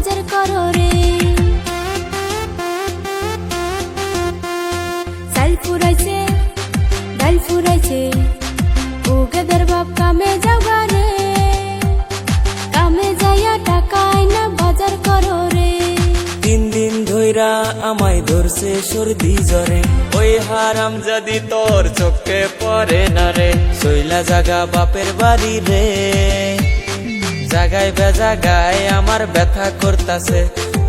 বাজার করো রে চাল ফুরাইছে, ডাল ফুরাইছে ও গেদার বাপ কামে যাও গারে কামে যাইয়া টাকায় না বাজার করো রে তিন দিন ধইরা আমায় ধরছে সর্দি জ্বরে। ওই হারাম যদি তোর চোখে পড়ে না রে। শৈলা জাগা বাপের বাড়ি রে। জাগায় বেজা গায় আমার ব্যথা করতাছে।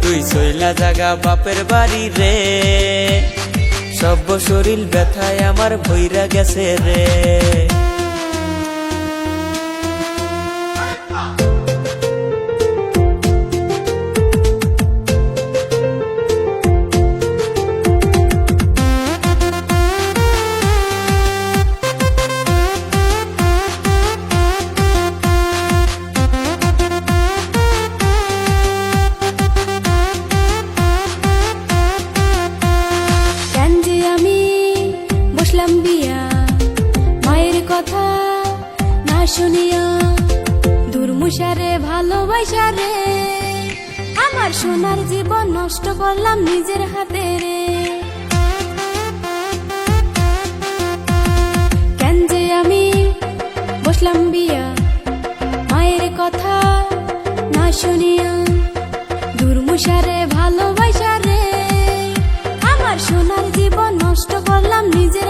তুই শৈলা জাগা বাপের বাড়ি রে। সব শরীর ব্যথায় আমার ভৈরা গেছে রে। বসলাম বিয়া মায়ের কথা না শুনিয়া দুর্মুষারে ভালোবাসা রে। আমার সোনার জীবন নষ্ট করলাম নিজের হাতে রে। কেন যে আমি বসলাম বিয়া, মায়ের কথা না শুনিয়া দুর্মুষারে ভালোবাসা রে। আমার সোনার জীবন নষ্ট করলাম নিজের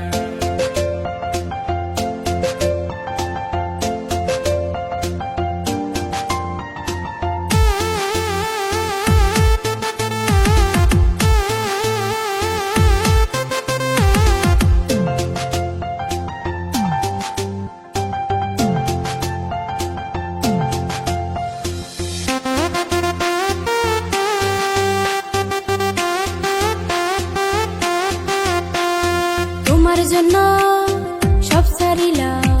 সারিলাম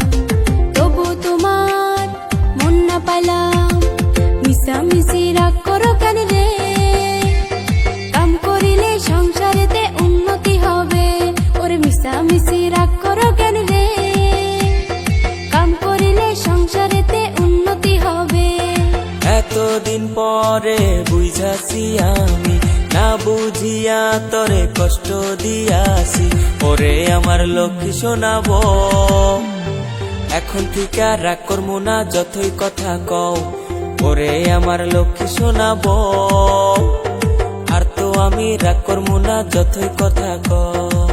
তবু তোমার মন না পাইলাম। মিশামিশি করো কেন রে? কাম করিলে সংসারেতে উন্নতি হবে। ওরে মিশামিশি রাগ করো কেন রে? কাম করিলে সংসারেতে উন্নতি হবে। এতদিন পরে বুঝাছি আমি না বুঝিয়া তরে কষ্ট দিয়াছি। ওরে আমার লক্ষ্মী শোনাব। এখন থেকে রাগ করব না, যতই কথা কও। ওরে আমার লক্ষ্মী শোনাব। আর তো আমি রাগ করব না, যতই কথা কও।